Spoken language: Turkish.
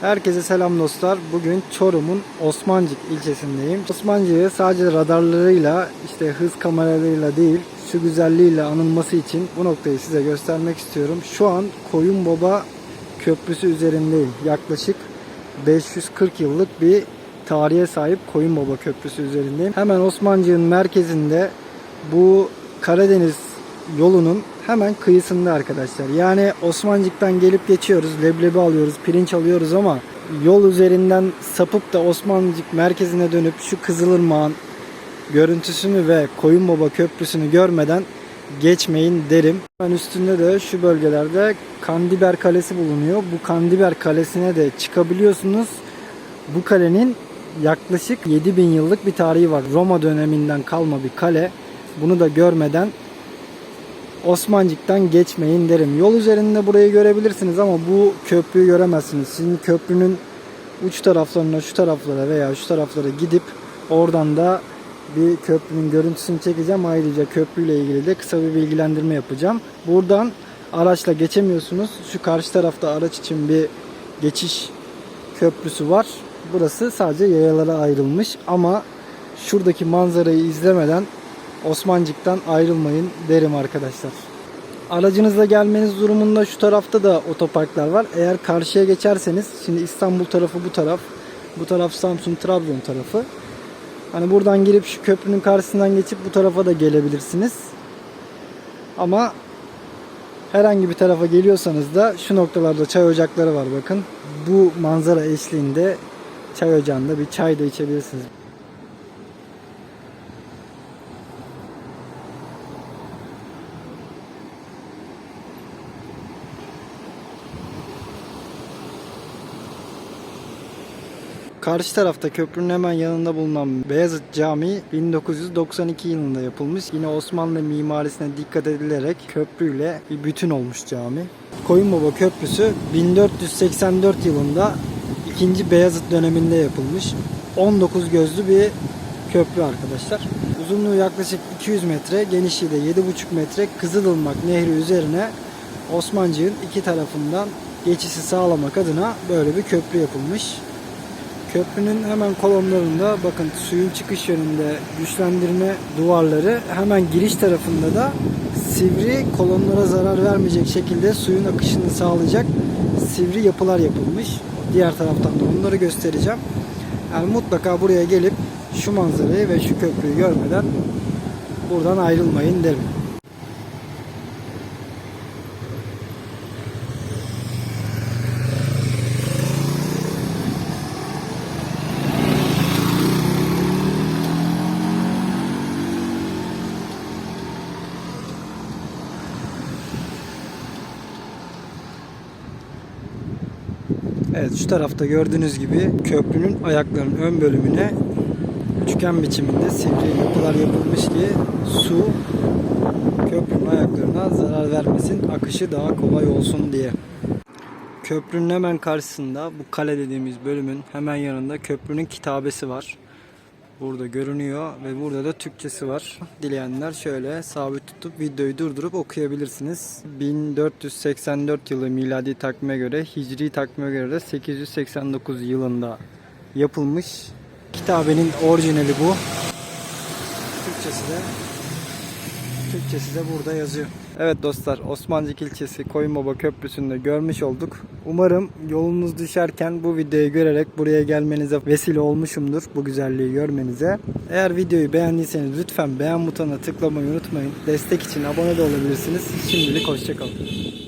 Herkese selam dostlar. Bugün Çorum'un Osmancık ilçesindeyim. Osmancık'ı sadece radarlarıyla, işte hız kameralarıyla değil, şu güzelliğiyle anılması için bu noktayı size göstermek istiyorum. Şu an Koyunbaba Köprüsü üzerindeyim. Yaklaşık 540 yıllık bir tarihe sahip Koyunbaba Köprüsü üzerindeyim. Hemen Osmancık'ın merkezinde bu Karadeniz yolunun hemen kıyısında arkadaşlar. Yani Osmancık'tan gelip geçiyoruz. Leblebi alıyoruz, pirinç alıyoruz ama yol üzerinden sapıp da Osmancık merkezine dönüp şu Kızılırmak'ın görüntüsünü ve Koyunbaba Köprüsü'nü görmeden geçmeyin derim. Hemen üstünde de şu bölgelerde Kandiber Kalesi bulunuyor. Bu Kandiber Kalesi'ne de çıkabiliyorsunuz. Bu kalenin yaklaşık 7000 yıllık bir tarihi var. Roma döneminden kalma bir kale. Bunu da görmeden Osmancık'tan geçmeyin derim. Yol üzerinde burayı görebilirsiniz ama bu köprüyü göremezsiniz. Sizin köprünün uç taraflarına, şu taraflara veya şu taraflara gidip oradan da bir köprünün görüntüsünü çekeceğim. Ayrıca köprüyle ilgili de kısa bir bilgilendirme yapacağım. Buradan araçla geçemiyorsunuz. Şu karşı tarafta araç için bir geçiş köprüsü var. Burası sadece yayalara ayrılmış ama şuradaki manzarayı izlemeden Osmancık'tan ayrılmayın derim arkadaşlar. Aracınızla gelmeniz durumunda şu tarafta da otoparklar var. Eğer karşıya geçerseniz şimdi İstanbul tarafı bu taraf. Bu taraf Samsun Trabzon tarafı. Hani buradan girip şu köprünün karşısından geçip bu tarafa da gelebilirsiniz. Ama herhangi bir tarafa geliyorsanız da şu noktalarda çay ocakları var bakın. Bu manzara eşliğinde çay ocağında bir çay da içebilirsiniz. Karşı tarafta köprünün hemen yanında bulunan Beyazıt Camii 1992 yılında yapılmış. Yine Osmanlı mimarisine dikkat edilerek köprüyle bir bütün olmuş cami. Koyunbaba Köprüsü 1484 yılında 2. Beyazıt döneminde yapılmış. 19 gözlü bir köprü arkadaşlar. Uzunluğu yaklaşık 200 metre, genişliği de 7,5 metre Kızılırmak Nehri üzerine Osmancık'ın iki tarafından geçişi sağlamak adına böyle bir köprü yapılmış. Köprünün hemen kolonlarında bakın suyun çıkış yönünde güçlendirme duvarları hemen giriş tarafında da sivri kolonlara zarar vermeyecek şekilde suyun akışını sağlayacak sivri yapılar yapılmış. Diğer taraftan da onları göstereceğim. Yani mutlaka buraya gelip şu manzarayı ve şu köprüyü görmeden buradan ayrılmayın derim. Evet şu tarafta gördüğünüz gibi köprünün ayaklarının ön bölümüne üçgen biçiminde sivri yapılar yapılmış ki su köprünün ayaklarına zarar vermesin, akışı daha kolay olsun diye. Köprünün hemen karşısında bu kale dediğimiz bölümün hemen yanında köprünün kitabesi var. Burada görünüyor ve burada da Türkçesi var. Dileyenler şöyle sabit tutup videoyu durdurup okuyabilirsiniz. 1484 yılı miladi takvime göre, hicri takvime göre de 889 yılında yapılmış. Kitabenin orijinali bu. Türkçesi de Türkçesi de burada yazıyor. Evet dostlar Osmancık ilçesi Koyunbaba Köprüsü'nde görmüş olduk. Umarım yolunuz düşerken bu videoyu görerek buraya gelmenize vesile olmuşumdur. Bu güzelliği görmenize. Eğer videoyu beğendiyseniz lütfen beğen butonuna tıklamayı unutmayın. Destek için abone de olabilirsiniz. Şimdilik hoşçakalın.